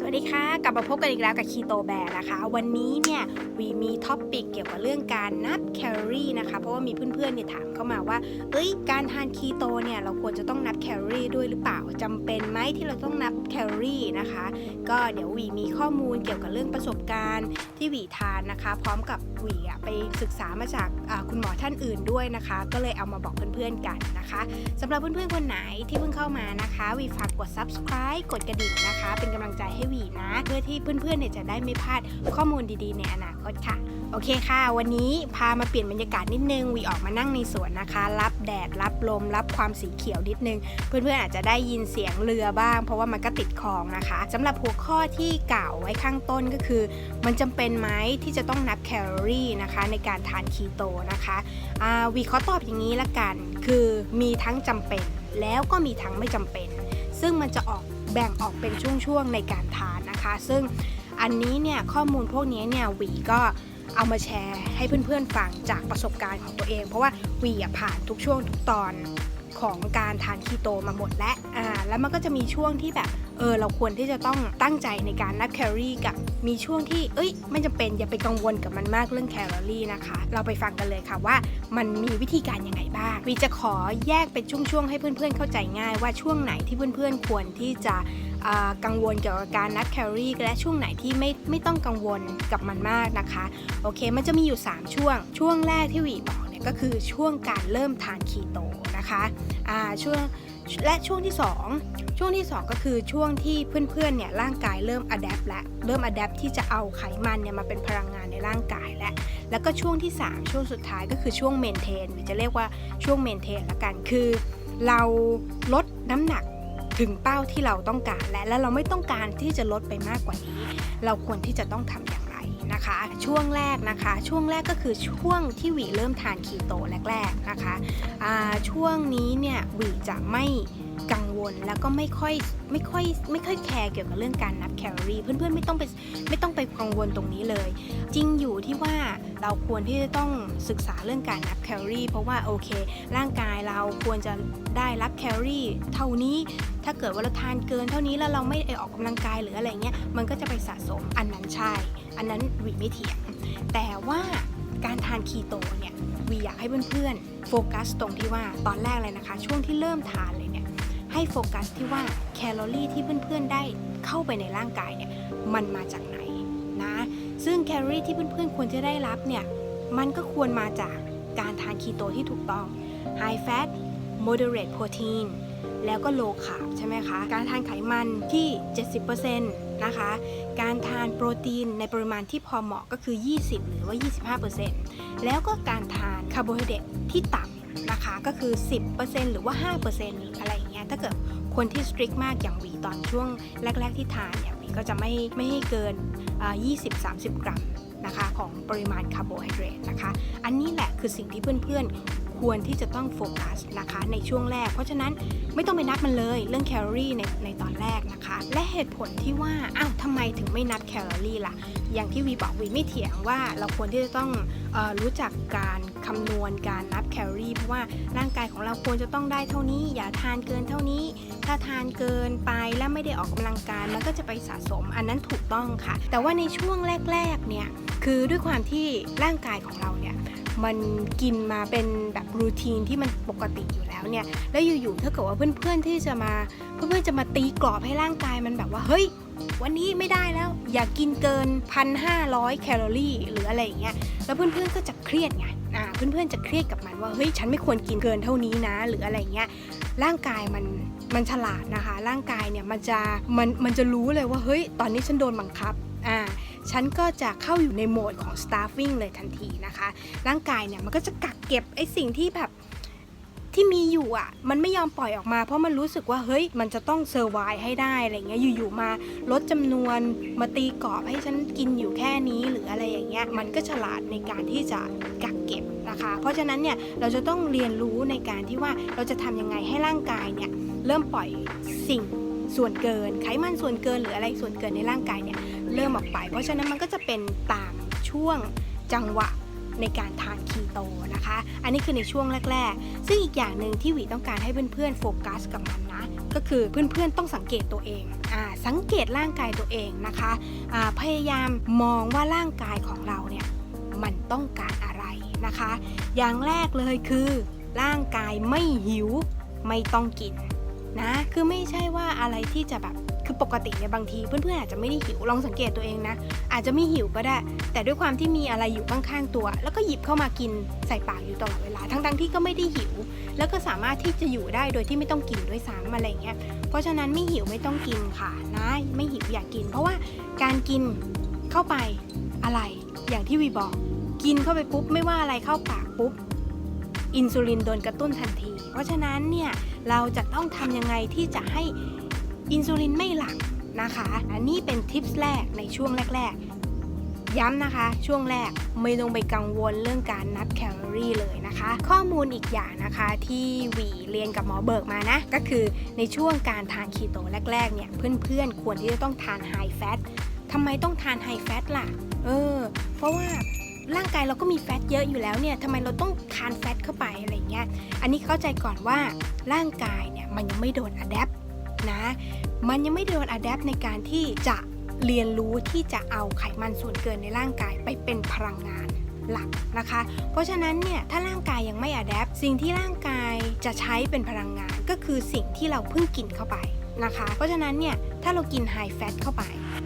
สวัสดีค่ะ กลับมาพบกันอีกแล้วกับคีโตแบร์นะคะ วันนี้เนี่ยวีมีท็อปปิกเกี่ยวกับเรื่องการนับแคลอรี่นะคะ เพราะว่ามีเพื่อนๆเนี่ยถามเข้ามาว่า เอ้ย การทานคีโตเนี่ยเราควรจะต้องนับแคลอรี่ด้วยหรือเปล่าจำเป็นไหมที่เราต้องนับ แคลอรี่นะคะ ก็เดี๋ยววีมีข้อมูลเกี่ยวกับเรื่องประสบการณ์ที่วีทานนะคะ พร้อมกับวีไปศึกษามาจากคุณหมอท่านอื่นด้วยนะคะ ก็เลยเอามาบอกเพื่อนๆกันนะคะสำหรับเพื่อนๆคนไหนที่เพิ่งเข้ามานะคะวีฝากกด subscribe กดกระดิ่งนะคะ เป็นกำลังใจให้วีนะ เพื่อที่เพื่อนๆเนี่ยจะได้ไม่พลาดข้อมูลดีๆ ในอนาคตค่ะ โอเคค่ะ วันนี้พามาเปลี่ยนบรรยากาศนิดนึงวีออกมานั่งในสวนนะคะ รับแดดรับลม รับความสีเขียวนิดนึง เพื่อนๆอาจจะได้ยินเสียงเรือบ้าง เพราะว่ามันก็ติดคลองนะคะสำหรับหัวข้อที่กล่าวไว้ข้างต้นก็คือ มันจำเป็นไหมที่จะต้องนับแคลอรี่นะคะในการทานคีโตนะคะวีขอตอบอย่างนี้ละกัน คือมีทั้งจำเป็น แล้วก็มีทั้งไม่จำเป็น ซึ่งมันจะออกแบ่งออกเป็นช่วงๆในการทานนะคะ ซึ่งอันนี้เนี่ยข้อมูลพวกนี้เนี่ยวีก็เอามาแชร์ให้เพื่อนๆฟังจากประสบการณ์ของตัวเอง เพราะว่าวีผ่านทุกช่วงทุกตอน ของการทานคีโตมาหมดแล้วอ่าแล้วมันก็จะมีช่วงที่แบบเออเราควรที่จะต้องตั้งใจในการนับแคลอรี่กับมีช่วงที่เอ้ยไม่จำเป็นอย่าไปกังวลกับมันมากเรื่องแคลอรี่นะคะ เราไปฟังกันเลยค่ะว่ามันมีวิธีการยังไงบ้างวีจะขอแยกเป็นช่วงๆให้เพื่อนๆเข้าใจง่าย ว่าช่วงไหนที่เพื่อนๆควรที่จะกังวลเกี่ยวกับการนับแคลอรี่และช่วงไหนที่ไม่ไม่ต้องกังวลกับมันมากนะคะ โอเคมันจะมีอยู่ 3 ช่วง ช่วงแรกที่วีบอกเนี่ยก็คือช่วงการเริ่มทานคีโต นะคะอ่าช่วงและช่วงที่ 2 ช่วงที่ 2 ก็คือช่วงที่เพื่อนๆเนี่ยร่างกายเริ่มอัดแอปและเริ่มอัดแอปที่จะเอาไขมันเนี่ยมาเป็นพลังงานในร่างกายและแล้วก็ช่วงที่ 3 ช่วงสุดท้ายก็คือช่วงเมนเทนหรือจะเรียกว่าช่วงเมนเทนละกันคือ เราลดน้ำหนักถึงเป้าที่เราต้องการและและเราไม่ต้องการที่จะลดไปมากกว่านี้ เราควรที่จะต้องทำอย่า นะคะ ช่วงแรกนะคะ ช่วงแรกก็คือช่วงที่หวีเริ่มทานคีโตแรกๆนะคะช่วงนี้เนี่ยหวีจะไม่ วล แล้วก็ไม่ค่อยไม่ค่อยไม่ค่อยแคร์เกี่ยวกับเรื่องการนับแคลอรี่ เพื่อนๆไม่ต้องไปไม่ต้องไปกังวลตรงนี้เลย จริงอยู่ที่ว่าเราควรที่จะต้องศึกษาเรื่องการนับแคลอรี่ เพราะว่าโอเค ร่างกายเราควรจะได้รับแคลอรี่ เท่านี้ ถ้าเกิดว่าเราทานเกินเท่านี้แล้วเราไม่ไออกกำลังกายหรืออะไรเงี้ยมันก็จะไปสะสมอันนั้นใช่ อันนั้นวีไม่เถียงแต่ว่าการทานคีโตเนี่ยวีอยากให้เพื่อนๆโฟกัสตรงที่ว่าตอนแรกเลยนะคะ ช่วงที่เริ่มทานเลยเนี่ย ให้โฟกัสที่ว่าแคลอรี่ที่เพื่อนๆได้เข้าไปในร่างกายเนี่ยมันมาจากไหนนะ ซึ่งแคลอรี่ที่เพื่อนๆควรจะได้รับเนี่ยมันก็ควรมาจากการทานคีโตที่ถูกต้อง High Fat Moderate Protein แล้วก็ Low Carb ใช่ไหมคะ การทานไขมันที่ 70%นะคะ การทานโปรตีนในปริมาณที่พอเหมาะก็คือ 20 หรือว่า 25%แล้วก็การทานคาร์โบไฮเดรตที่ต่ำนะคะ ก็คือ 10%หรือว่า 5%อะไร ถ้าเกิดคนที่สตริกมากอย่างหวีตอนช่วงแรก ๆ ที่ทานเนี่ยหวีก็จะไม่ไม่ให้เกิน 20-30 กรัมนะคะของปริมาณคาร์โบไฮเดรตนะคะ อันนี้แหละคือสิ่งที่เพื่อนๆ ควรที่จะต้องโฟกัสนะคะในช่วงแรก เพราะฉะนั้นไม่ต้องไปนับมันเลยเรื่องแคลอรี่ในในตอนแรกนะคะ และเหตุผลที่ว่าอ้าวทำไมถึงไม่นับแคลอรี่ล่ะ อย่างที่วีบอกวีไม่เถียงว่าเราควรที่จะต้องออรู้จักการคำนวณการนับแคลอรี่เพราะว่าร่างกายของเราควรจะต้องได้เท่านี้ อย่าทานเกินเท่านี้ ถ้าทานเกินไปแล้วไม่ได้ออกกำลังกายมันก็จะไปสะสมอันนั้นถูกต้องค่ะ แต่ว่าในช่วงแรกๆเนี่ยคือด้วยความที่ร่างกายของเราเนี่ย มันกินมาเป็นแบบรูทีนที่มันปกติอยู่แล้วเนี่ย แล้วอยู่ๆถ้าเกิดว่าเพื่อนๆที่จะมาเพื่อนๆจะมาตีกรอบให้ร่างกายมันแบบว่าเฮ้ยวันนี้ไม่ได้แล้ว อย่ากกินเกิน 1,500 แคลอรี่ หรืออะไรอย่างเงี้ยแล้วเพื่อนๆก็จะเครียดไงอ่าเพื่อนๆจะเครียดกับมันว่าเฮ้ยฉันไม่ควรกินเกินเท่านี้นะ หรืออะไรเงี้ยร่างกายมันมันฉลาดนะคะ ร่างกายเนี่ยมันจะมันมันจะรู้เลยว่าเฮ้ยตอนนี้ฉันโดนบังคับอ่า ฉันก็จะเข้าอยู่ในโหมดของ starving เลยทันทีนะคะ ร่างกายเนี่ยมันก็จะกักเก็บไอ้สิ่งที่แบบที่มีอยู่อะ มันไม่ยอมปล่อยออกมา เพราะมันรู้สึกว่าเฮ้ยมันจะต้องเซอร์ไวให้ได้อะไรเงี้ยอยู่ๆมาลดจำนวนมาตีกรอบให้ฉันกินอยู่แค่นี้หรืออะไรอย่างเงี้ยมันก็ฉลาดในการที่จะกักเก็บนะคะ เพราะฉะนั้นเนี่ยเราจะต้องเรียนรู้ในการที่ว่าเราจะทำยังไงให้ร่างกายเนี่ยเริ่มปล่อยสิ่งส่วนเกินไขมันส่วนเกินหรืออะไรส่วนเกินในร่างกายเนี่ย เริ่มออกไป เพราะฉะนั้นมันก็จะเป็นตามช่วงจังหวะในการทานคีโตนะคะ อันนี้คือในช่วงแรก ๆ ซึ่งอีกอย่างหนึ่งที่หวีต้องการให้เพื่อนๆโฟกัสกับมันนะ ก็คือเพื่อนๆต้องสังเกตตัวเองอสังเกตร่างกายตัวเองนะคะพยายามมองว่าร่างกายของเราเนี่ยมันต้องการอะไรนะคะ อย่างแรกเลยคือ ร่างกายไม่หิวไม่ต้องกินนะ คือไม่ใช่ว่า อะไรที่จะแบบคือปกติเนี่ยบางทีเพื่อนๆอาจจะไม่ได้หิวลองสังเกตตัวเองนะ อาจจะไม่หิวก็ได้ แต่ด้วยความที่มีอะไรอยู่ข้างๆตัว แล้วก็หยิบเข้ามากินใส่ปากอยู่ตลอดเวลา ทั้งๆที่ก็ไม่ได้หิว แล้วก็สามารถที่จะอยู่ได้โดยที่ไม่ต้องกินด้วยซ้ำอะไรเงี้ยเพราะฉะนั้นไม่หิวไม่ต้องกินค่ะนะไม่หิวอยากกิน เพราะว่าการกินเข้าไปอะไร อย่างที่วีบอก กินเข้าไปปุ๊บไม่ว่าอะไรเข้าปากปุ๊บอินซูลินโดนกระตุ้นทันที เพราะฉะนั้นเนี่ยเราจะต้องทำยังไงที่จะให้ อินซูลินไม่หลังนะคะ อันนี้เป็นทิปส์แรกในช่วงแรก ๆ ย้ำนะคะ ช่วงแรกไม่ต้องไปกังวลเรื่องการนับแคลอรี่เลยนะคะ ข้อมูลอีกอย่างนะคะที่วีเรียนกับหมอเบิกมานะ ก็คือในช่วงการทานคีโตแรก ๆ เนี่ย เพื่อนๆ ควรที่จะต้องทานไฮแฟตทำไมต้องทานไฮแฟตล่ะ เออ เพราะว่าร่างกายเราก็มีแฟตเยอะอยู่แล้วเนี่ยทำไมเราต้องทานแฟตเข้าไปอะไรเงี้ย อันนี้เข้าใจก่อนว่าร่างกายเนี่ยมันยังไม่โดนอะแดป นะ มันยังไม่โดนอะแดปในการที่จะเรียนรู้ที่จะเอาไขมันส่วนเกินในร่างกายไปเป็นพลังงานหลักนะคะ เพราะฉะนั้นเนี่ยถ้าร่างกายยังไม่อะแดปสิ่งที่ร่างกายจะใช้เป็นพลังงานก็คือสิ่งที่เราเพิ่งกินเข้าไปนะคะ เพราะฉะนั้นเนี่ยถ้าเรากินไฮแฟตเข้าไป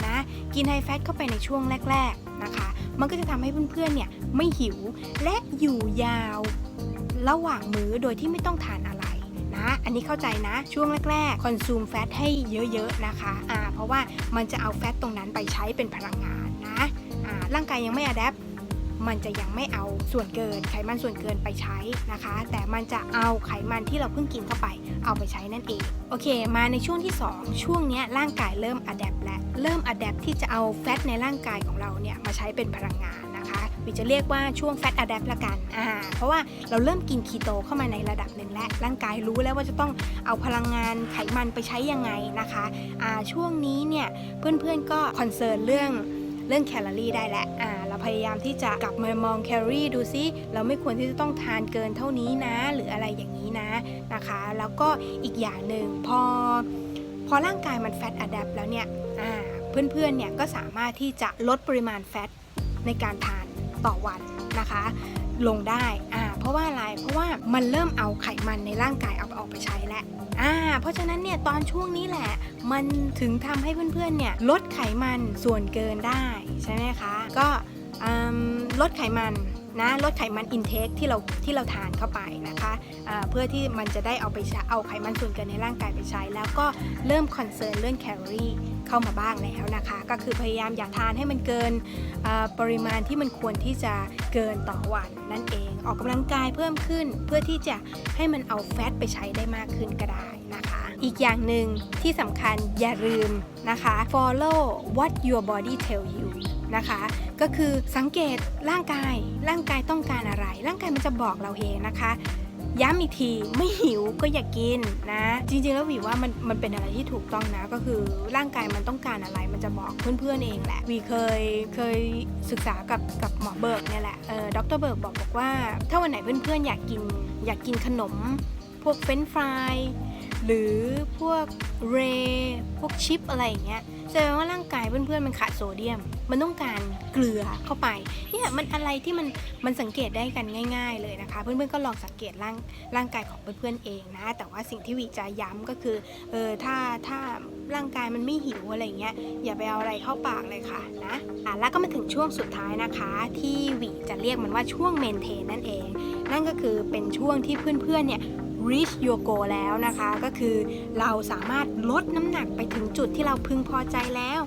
นะกินไฮแฟตเข้าไปในช่วงแรก ๆนะคะ มันก็จะทำให้เพื่อนๆเนี่ยไม่หิวและอยู่ยาวระหว่างมื้อโดยที่ไม่ต้องทานอะ อันนี้เข้าใจนะ ช่วงแรกๆคอนซูมแฟตให้เยอะๆนะคะอ่าเพราะว่ามันจะเอาแฟตตรงนั้นไปใช้เป็นพลังงานนะอ่าร่างกายยังไม่อะแดปมันจะยังไม่เอาส่วนเกินไขมันส่วนเกินไปใช้นะคะ แต่มันจะเอาไขมันที่เราเพิ่งกินเข้าไป เอาไปใช้นั่นเอง โอเค มาในช่วงที่ 2 ช่วงนี้ร่างกายเริ่มอะแดปและเริ่มอะแดปที่จะเอาแฟตในร่างกายของเราเนี่ยมาใช้เป็นพลังงาน นะคะวิจะเรียกว่าช่วงแฟตอะแดปละกันอ่าเพราะว่าเราเริ่มกินคีโตเข้ามาในระดับหนึ่งแล้วร่างกายรู้แล้วว่าจะต้องเอาพลังงานไขมันไปใช้ยังไงนะคะอ่าช่วงนี้เนี่ยเพื่อนๆก็คอนเซิร์นเรื่องเรื่องแคลอรี่ได้แล้วอ่าเราพยายามที่จะกลับมามองแคลอรี่ดูซิเราไม่ควรที่จะต้องทานเกินเท่านี้นะ หรืออะไรอย่างนี้นะนะคะ แล้วก็อีกอย่างหนึ่งพอพอร่างกายมันแฟตอะแดปแล้วเนี่ยอ่าเพื่อนๆเนี่ยก็สามารถที่จะลดปริมาณแฟตในการทาน ต่อวันนะคะ ลงได้อ่าเพราะว่าอะไรเพราะว่ามันเริ่มเอาไขมันในร่างกายเอาออกไปใช้แล้วอ่าเพราะฉะนั้นเนี่ยตอนช่วงนี้แหละ มันถึงทำให้เพื่อนๆเนี่ยลดไขมันส่วนเกินได้ใช่ไหมคะ ก็ลดไขมัน นะลดไขมันอินเทคที่เราที่เราทานเข้าไปนะคะอ่าเพื่อที่มันจะได้เอาไปเอาไขมันส่วนเกินในร่างกายไปใช้ แล้วก็เริ่มคอนเซิร์นเรื่องแคลอรี่เข้ามาบ้างแล้วนะคะ ก็คือพยายามอย่าทานให้มันเกินปริมาณที่มันควรที่จะเกินต่อวันนั่นเองออกกำลังกายเพิ่มขึ้น เพื่อที่จะให้มันเอาแฟตไปใช้ได้มากขึ้นก็ได้นะคะ อีกอย่างหนึ่งที่สำคัญอย่าลืมนะคะ follow what your body tell you นะคะ ก็คือสังเกตร่างกาย ร่างกายต้องการอะไร ร่างกายมันจะบอกเราเองนะคะ ย้ำอีกทีไม่หิวก็อย่ากกินนะ จริงๆแล้ววีว่ามันมันเป็นอะไรที่ถูกต้องนะ ก็คือร่างกายมันต้องการอะไร มันจะบอกเพื่อนๆเองแหละวีเคยเคยศึกษากับกับหมอเบิร์กเนี่ยแหละเออดรเบิร์กบอกบอกว่า ถ้าวันไหนเพื่อนๆอยากกิน อยากกินขนม พวกเฟรนฟรายหรือพวกเร พวกชิปอะไรอย่างเงี้ยแสดงว่าร่างกายเพื่อนๆมันขาดโซเดียม มันต้องการเกลือเข้าไปเนี่ยมันอะไรที่มันมันสังเกตได้กันง่าย ๆ เลยนะคะ เพื่อนๆก็ลองสังเกตร่างร่างกายของเพื่อนๆเองนะ แต่ว่าสิ่งที่วีจะย้ำก็คือเออถ้าถ้าร่างกายมันไม่หิวอะไรเงี้ยอย่าไปเอาอะไรเข้าปากเลยค่ะนะอะแล้วก็มาถึงช่วงสุดท้ายนะคะ ที่วีจะเรียกมันว่าช่วงเมนเทนนั่นเอง นั่นก็คือเป็นช่วงที่เพื่อนๆเนี่ย reach your goal แล้วนะคะ ก็คือเราสามารถลดน้ำหนักไปถึงจุดที่เราพึงพอใจแล้ว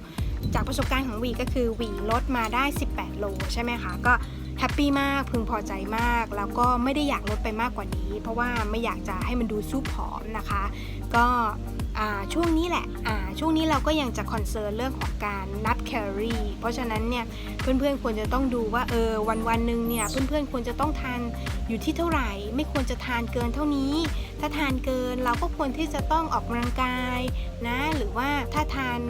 จากประสบการณ์ของวีก็คือวีลดมาได้ 18 โลใช่ไหมคะ ก็แฮปปี้มากพึงพอใจมาก แล้วก็ไม่ได้อยากลดไปมากกว่านี้ เพราะว่าไม่อยากจะให้มันดูสู้ผอมนะคะ ก็ช่วงนี้แหละช่วงนี้เราก็ยังจะคอนเซิร์นเรื่องของการนับแคลอรี่ เพราะฉะนั้นเนี่ยเพื่อนๆควรจะต้องดูว่าเออวันวันๆหนึ่งเนี่ยเพื่อนๆควรจะต้องทานอยู่ที่เท่าไหร่ ไม่ควรจะทานเกินเท่านี้ ถ้าทานเกินเราก็ควรที่จะต้องออกกำลังกายนะหรือว่าถ้าทาน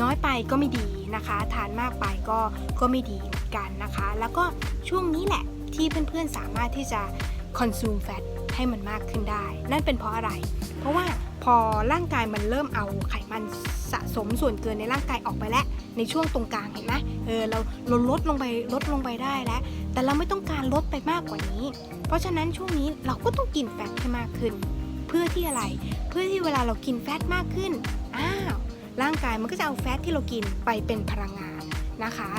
น้อยไปก็ไม่ดีนะคะ ทานมากไปก็ก็ไม่ดีเหมือนกันนะคะ แล้วก็ช่วงนี้แหละที่เพื่อนๆสามารถที่จะ consume fat ให้มันมากขึ้นได้ นั่นเป็นเพราะอะไร เพราะว่าพอร่างกายมันเริ่มเอาไขมันสะสมส่วนเกินในร่างกายออกไปแล้ว ในช่วงตรงกลางเห็นไหมเออเราเราลดลงไปลดลงไปได้แล้ว แต่เราไม่ต้องการลดไปมากกว่านี้ เพราะฉะนั้นช่วงนี้เราก็ต้องกินแฟตให้มากขึ้น เพื่อที่อะไร เพื่อที่เวลาเรากินแฟตมากขึ้นอ้าว ร่างกายมันก็จะเอาแฟตที่เรากินไปเป็นพลังงานนะคะ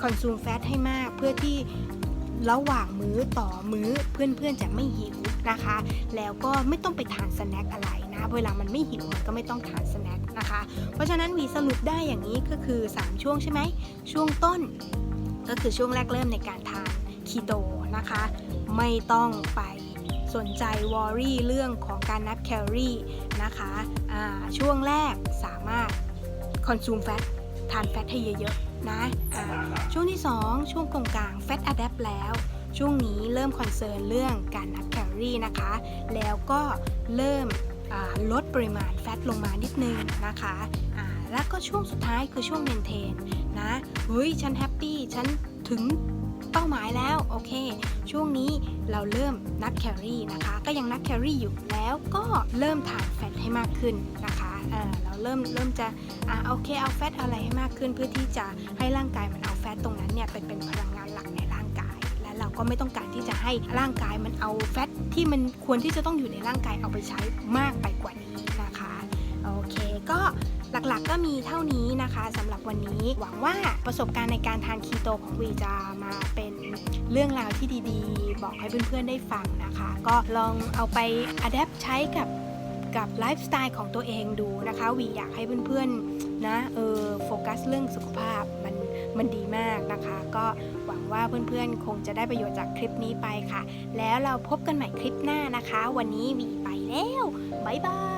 คอนซูมแฟตให้มากเพื่อที่ระหว่างมื้อต่อมื้อเพื่อนๆจะไม่หิวนะคะ แล้วก็ไม่ต้องไปทานสแน็คอะไรนะเวลามันไม่หิวมันก็ไม่ต้องทานสแน็คนะคะ เพราะฉะนั้นวีสรุปได้อย่างนี้ก็คือ 3 ช่วงใช่ไหมช่วงต้นก็คือช่วงแรกเริ่มในการทานคีโตนะคะ ไม่ต้องไป สนใจวอรี่เรื่องของการนับแคลอรี่นะคะช่วงแรกสามารถคอนซูมแฟตทานแฟตให้เยอะๆนะอ่าช่วงที่ 2 ช่วงตรงกลางแฟตอะแดปแล้วช่วงนี้เริ่มคอนเซิร์นเรื่องการนับแคลอรี่นะคะ แล้วก็เริ่มลดปริมาณแฟตลงมานิดนึงนะคะแล้วก็ช่วงสุดท้ายคือช่วงเมนเทนนะ เฮ้ย ฉันแฮปปี้ ฉันถึง เป้าหมายแล้วโอเค ช่วงนี้เราเริ่มนับแคลอรี่นะคะ ก็ยังนับแคลอรี่อยู่แล้วก็เริ่มทานแฟตให้มากขึ้นนะคะเเราเริ่มเริ่มจะอ่าโอเคเอาแฟตอะไรให้มากขึ้น เพื่อที่จะให้ร่างกายมันเอาแฟตตรงนั้นเนี่ยเป็นเป็นพลังงานหลักในร่างกาย และเราก็ไม่ต้องการที่จะให้ร่างกายมันเอาแฟตที่มันควรที่จะต้องอยู่ในร่างกายเอาไปใช้มากไปกว่านี้นะคะโอเคก็ หลักๆก็มีเท่านี้นะคะสำหรับวันนี้หวังว่าประสบการณ์ในการทานคีโตของวีจะมาเป็นเรื่องราวที่ดีๆ บอกให้เพื่อนๆได้ฟังนะคะ ก็ลองเอาไปอัดแอปใช้กับกับไลฟ์สไตล์ของตัวเองดูนะคะวีอยากให้เพื่อนๆนะเออโฟกัสเรื่องสุขภาพมันมันดีมากนะคะ ก็หวังว่าเพื่อนๆ คงจะได้ประโยชน์จากคลิปนี้ไปค่ะ แล้วเราพบกันใหม่คลิปหน้านะคะ วันนี้วีไปแล้ว บ๊ายบาย